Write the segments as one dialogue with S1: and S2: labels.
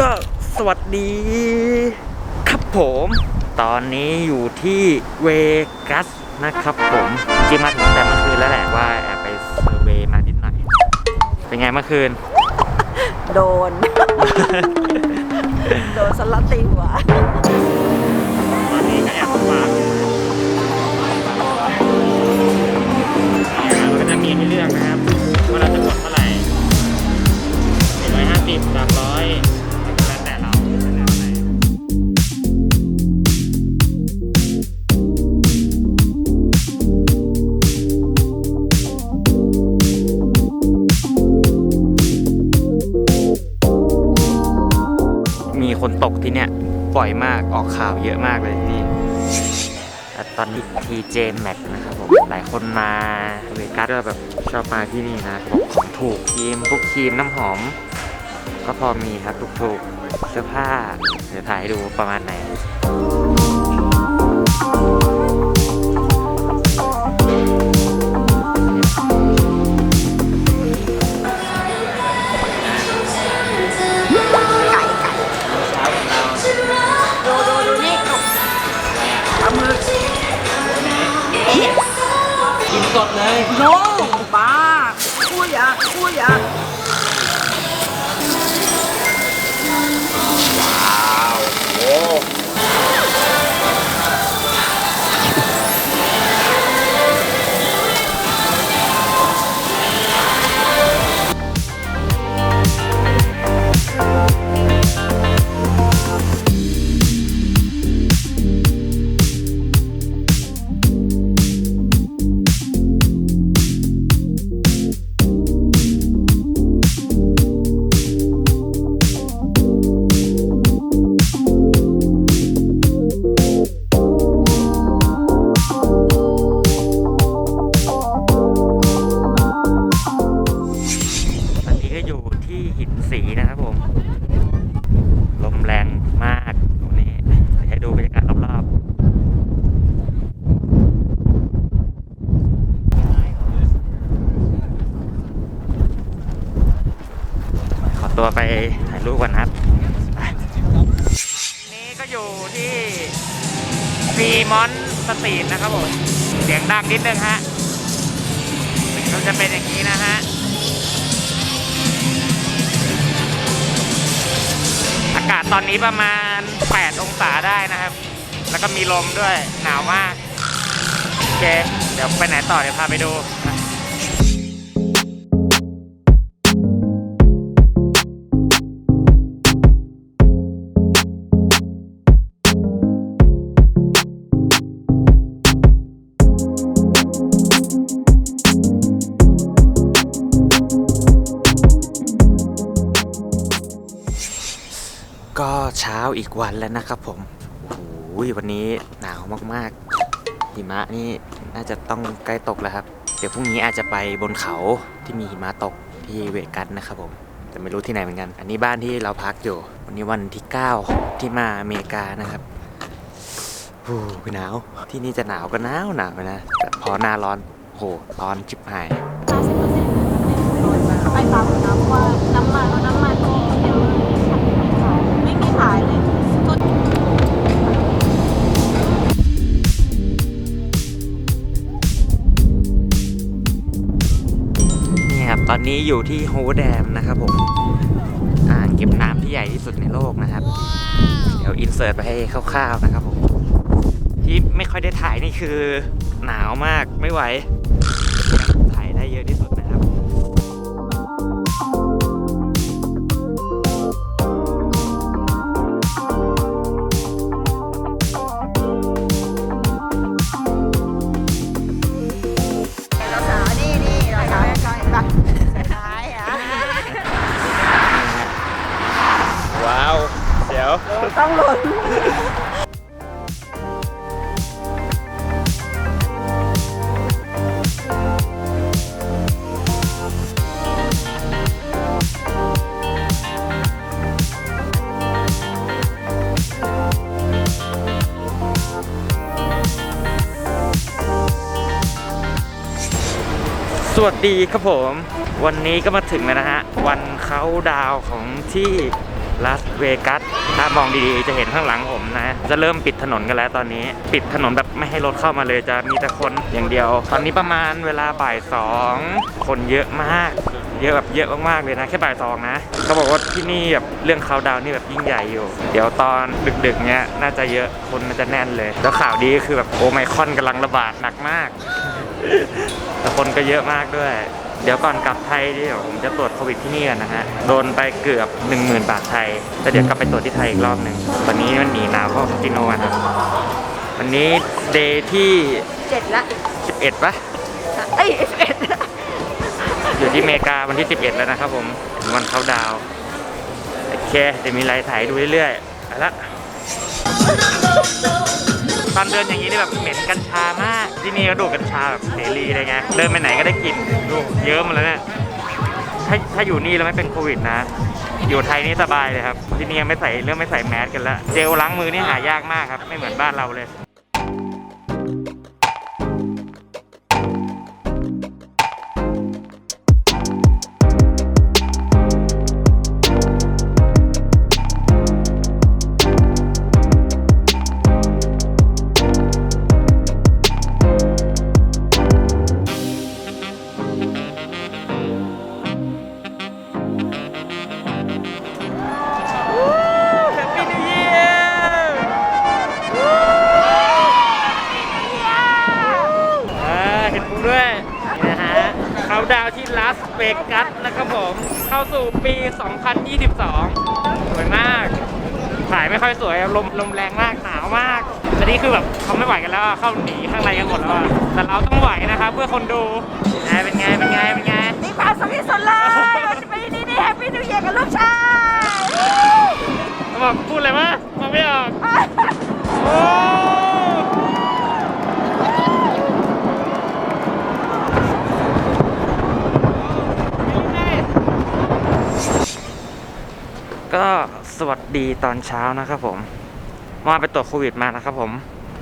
S1: ก็สวัสดีครับผม ตอนนี้อยู่ที่เวกัสนะครับผมจริงๆมาถึงแต่เมื่อคืนแล้วแหละว่าแอบไปเซอร์เวย์มานิดหน่อย เป็นไงเมื่อคืน
S2: โดน โดนสลัดตีหัว
S1: ตอนนี้ก็แอบฟาร์มมันก็ มีคนตกที่เนี่ยบ่อยมากออกข่าวเยอะมากเลยที่นี่แต่ตอนนี้ TJ Max นะครับผมหลายคนมาเวกัสก็แบบชอบมาที่นี่นะบอกของถูกครีมพวกครีมน้ำหอม ก็พอมีครับถูกๆเสื้อผ้าเดี๋ยวถ่ายให้ดูประมาณไหน ตรีทนะครับผมเสียงดังนิดนึงฮะมันจะเป็นอย่างนี้นะฮะอากาศตอนนี้ประมาณ 8 องศาได้นะครับ แล้วก็มีลมด้วยหนาวมากโอเคเดี๋ยวไปไหนต่อเดี๋ยวพาไปดู เช้าอีกวันแล้วนะครับผมโอ้โหวันนี้หนาวมากๆ หิมะนี่น่าจะต้องใกล้ตกแล้วครับ เดี๋ยวพรุ่งนี้อาจจะไปบนเขาที่มีหิมะตกที่เวกัสนะครับผมแต่ไม่รู้ที่ไหนเหมือนกัน อันนี้บ้านที่เราพักอยู่ วันนี้วันที่ 9 ที่มาอเมริกานะครับโอ้โหหนาว ที่นี่จะหนาวก็หนาวหนาวนะ แต่พอหน้าร้อนโอ้โหร้อนจิบหาย
S2: ไปตามนะเพราะว่าน้ำมัน
S1: ตอนนี้อยู่ที่โฮแดมนะครับผมอ่างเก็บน้ำที่ใหญ่ที่สุดในโลกนะครับ เดี๋ยวอินเสิร์ตไปให้คร่าวๆนะครับผมที่ไม่ค่อยได้ถ่ายนี่คือหนาวมากไม่ไหว ส
S2: วัสดี
S1: ครับผม วันนี้ก็มาถึงแล้วนะฮะ วันเขาดาวของที่ลาสเวกัสถ้ามองดีๆ จะเห็นข้างหลังผมนะ จะเริ่มปิดถนนกันแล้วตอนนี้ ปิดถนนแบบไม่ให้รถเข้ามาเลยจะมีแต่คนอย่างเดียว ตอนนี้ประมาณเวลาบ่ายสองคนเยอะมาก เยอะแบบเยอะมากๆเลยนะแค่บ่ายสองนะเขาบอกว่าที่นี่แบบเรื่องเขาดาวนี่แบบยิ่งใหญ่อยู่ เดี๋ยวตอนดึกๆเนี้ยน่าจะเยอะคนน่าจะแน่นเลย แล้วข่าวดีก็คือแบบโอไมคอนกำลังระบาดหนักมาก แต่คนก็เยอะมากด้วย เดี๋ยวก่อนกลับไทยเดี๋ยวผมจะตรวจโควิดที่นี่กันนะฮะ โดนไปเกือบ 10,000 บาทไทย แต่เดี๋ยวกลับไปตรวจที่ไทยอีกรอบหนึ่งวันนี้มันหนีหนาวเพราะคาจิโนอะครับ วันนี้เดย์ที่
S2: เจ็ดละ
S1: 11ปะ
S2: เอ้ยเอ็ด
S1: อยู่ที่อเมริกาวันที่ 11 แล้วนะครับผมถึงวันเขาดาวน์โอเคเดี๋ยวมีไลฟ์ถ่ายดูเรื่อยๆไปละ ตอนเดินอย่างนี้นี่แบบเหม็นกัญชามาก ที่นี่ก็ดูดกัญชาแบบเสรีเลยไง เดินไปไหนก็ได้กลิ่นดูเยอะมาแล้วเนี่ย ถ้าถ้าอยู่นี่แล้วไม่เป็นโควิดนะ อยู่ไทยนี่สบายเลยครับ ที่นี่ไม่ใส่เรื่องไม่ใส่แมสกันแล้วเจลล้างมือนี่หายากมากครับ ไม่เหมือนบ้านเราเลย ด้วยนะฮะเขาดาวที่ลาสเวกัสนะครับผม เข้าสู่ปี 2022 สวยมาก ถ่ายไม่ค่อยสวยลมลมแรงมากหนาวมากอันนี้คือแบบเขาไม่ไหวกันแล้วเข้าหนีข้างในกันหมดแล้วแต่เราต้องไหวนะครับเพื่อคนดูเป็นไงเป็นไงเป็นไง
S2: มีความสุขที่สุดเลยวันจะไปนี่นี่แฮปปี้นิวเยียร์กับลูกชาย
S1: สวัสดีตอนเช้านะครับผมมาไปตรวจโควิดมานะครับผม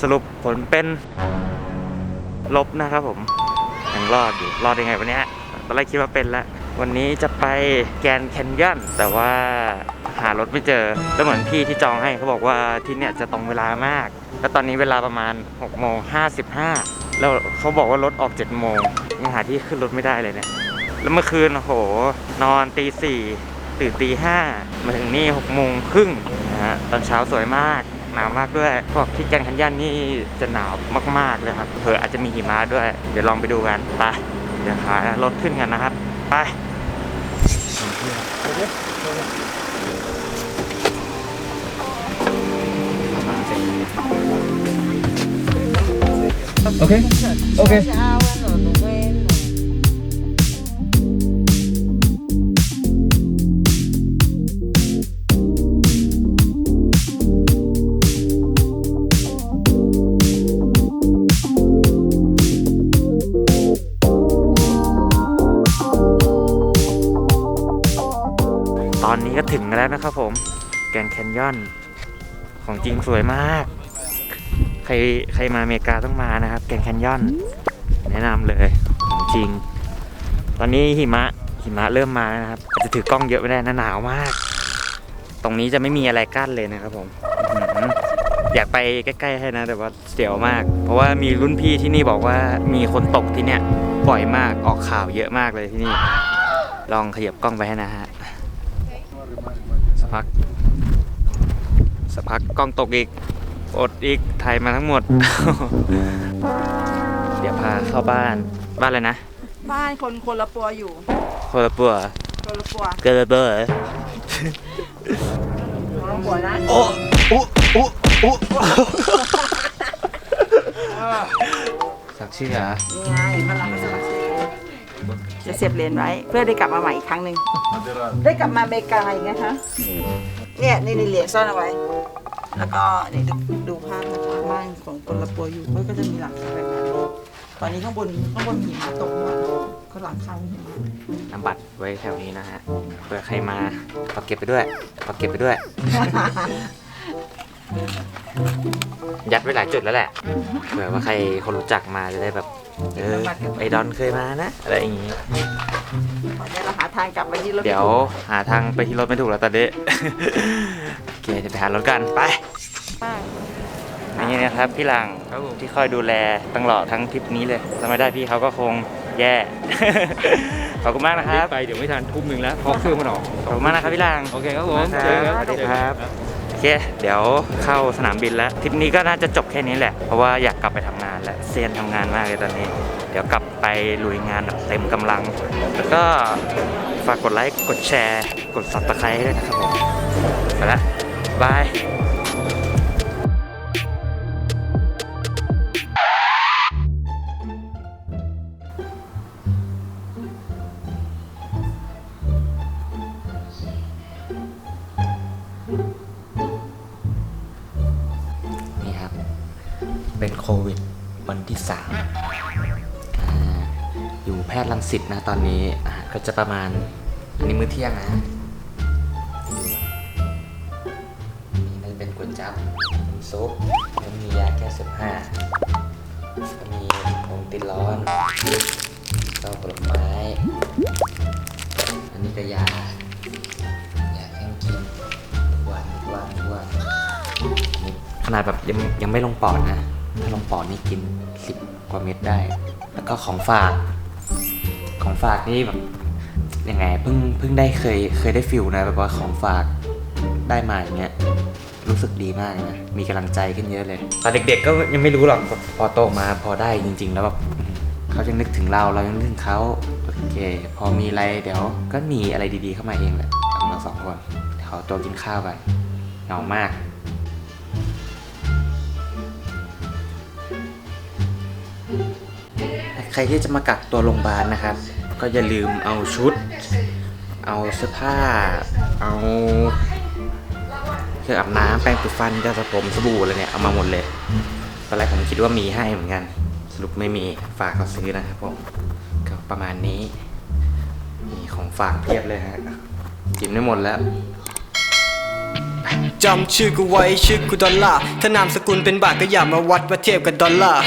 S1: สรุปผลเป็นลบนะครับผมยังรอดอยู่รอดยังไงวันนี้ตอนแรกคิดว่าเป็นแล้ววันนี้จะไปแกนแคนยอนแต่ว่าหารถไม่เจอแล้วเหมือนพี่ที่จองให้เขาบอกว่าที่เนี่ยจะตรงเวลามาก แล้วตอนนี้เวลาประมาณ6โมง55 แล้วเขาบอกว่ารถออก7โมงยังหาที่ขึ้นรถไม่ได้เลยเนี่ยแล้วเมื่อคืนโอ้โห นอนตีสี่ ตื่นตีห้ามาถึงนี่6โมงครึ่งนะฮะตอนเช้าสวยมากหนาวมากด้วยพวกที่แกนด์แคนยอนนี่จะหนาวมากๆเลยครับเผื่ออาจจะมีหิมะด้วย เดี๋ยวลองไปดูกันไปเดี๋ยวหารถขึ้นกันนะครับ ไป
S3: Okay. Okay.
S1: ต นะครับผม แกนแคนยอน ของจริงสวยมาก ใครใครมาอเมริกาต้องมานะครับ แกนแคนยอน แนะนำเลยของจริง ตอนนี้หิมะหิมะเริ่มมาแล้วนะครับจะถือกล้องเยอะไม่ได้นะหนาวมาก ตรงนี้จะไม่มีอะไรกั้นเลยนะครับผมอยากไปใกล้ๆให้นะ แต่ว่าเสียวมาก เพราะว่ามีรุ่นพี่ที่นี่บอกว่ามีคนตกที่เนี่ยบ่อยมากออกข่าวเยอะมากเลยที่นี่ ลองขยับกล้องไปให้นะฮะ พักสักพักกล้องตกอีก อดอีก ถ่ายมาทั้งหมด เดี๋ยวพาเข้าบ้าน บ้านอะไรนะ
S2: บ้านคนคนละปัวอยู่
S1: โคลาปัว
S2: คนละปัว
S1: เกลเบอร์
S2: คนละปัวนะ
S1: โอ้โอ้โอ้โอ้สักชื่อเหรอ
S2: นี่ไงมันรับสมัคร จะเสียบเหรียญไว้ เพื่อได้กลับมาใหม่อีกครั้งหนึ่งได้กลับมาอเมริกาอีกนะคะเนี่ยนี่นี่เหรียญซ่อนเอาไว้ แล้วก็นี่ดูดูภาพนะคะบ้านของคนละปัวอยู่เขาก็จะมีหลังคาแบบนั้นตอนนี้ข้างบนข้างบนหิมะตกมากก็หลังคาหิมะ
S1: นำบัตรไว้แถวนี้นะฮะเผื่อใครมาเอาเก็บไปด้วยเอาเก็บไปด้วย ยัดไว้หลายจุดแล้วแหละเผื่อว่าใครคนรู้จักมาจะได้แบบ เออไอดอนเคยมานะอะไรอย่างงี้
S2: ตอนนี้เราหาทางกลับไปที่รถ
S1: เดี๋ยวหาทางไปที่รถไม่ถูกแล้วตอนนี้ โอเคจะไปหารถกันไปนี่นะครับพี่หลังที่คอยดูแลตลอดทั้งทริปนี้เลยถ้าไม่ได้พี่เขาก็คงแย่ ขอบคุณมากนะครับ
S3: ไปเดี๋ยวไม่ทันทุ่มหนึ่งแล้วเพราะเครื่องมันออก
S1: ขอบคุณมากนะครับพี่หลัง
S3: โอเคครับผม
S1: ครับ
S3: เจอกัน
S1: สวัสดีครับโอ เค เดี๋ยวเข้าสนามบินแล้วทริปนี้ก็น่าจะจบแค่นี้แหละ เพราะว่าอยากกลับไปทำงานแล้วเซียนทำงานมากเลยตอนนี้ เดี๋ยวกลับไปลุยงานแบบเต็มกำลัง แล้วก็ฝากกดไลค์ กดแชร์ กดซับสไครต์ด้วยนะครับผมไปละบาย อยู่แพทย์รังสิตนะตอนนี้อาหารก็จะประมาณ อันนี้มื้อเที่ยงนะ นี่น่าจะเป็นก๋วยจั๊บน้ำซุปแล้วมียาแก้เสมห้าก็มีนมติดร้อนก็ผลไม้ อันนี้ก็ยา ยาแก้กินทุกวันทุกวันทุกวันขนาดแบบยังยังไม่ลงปอดนะ ถ้าลงปอดนี่กินสิบกว่าเม็ดได้ แล้วก็ของฝาก ของฝากนี่แบบยังไงเพิ่งเพิ่งได้เคยเคยได้ฟิลนะแบบว่าของฝากได้มาอย่างเงี้ยรู้สึกดีมากนะ มีกำลังใจขึ้นเยอะเลย ตอนเด็กๆก็ยังไม่รู้หรอก พอโตมาพอได้จริง ๆ แล้วแบบอืมเขายังนึกถึงเรา เรายังนึกถึงเขาโอเค พอมีอะไรเดี๋ยวก็มีอะไรดีๆเข้ามาเองแหละของเราสองคนเดี๋ยวขอตัวกินข้าวกันเหงามาก ใครที่จะมากักตัวโรงพยาบาลนะครับ ก็อย่าลืมเอาชุด เอาเสื้อผ้า เอาเครื่องอาบน้ำแปรงสีฟันยาสระผมสบู่อะไรเนี่ยเอามาหมดเลยตอนแรกผมคิดว่ามีให้เหมือนกัน สรุปไม่มีฝากเขาซื้อนะครับผมก็ประมาณนี้ มีของฝากเพียบเลยฮะกินไม่หมดแล้ว
S4: จำชื่อกูไว้ชื่อกูดอลลาร์ถ้านามสกุลเป็นบาทก็อย่ามาวัดว่าเทียบกับดอลลาร์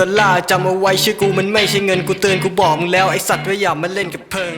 S4: ดอลลาร์จำเอาไว้ชื่อกูมันไม่ใช่เงินกูเตือนกูบอกมึงแล้วไอสัตว์ว่าอย่ามาเล่นกับเพิง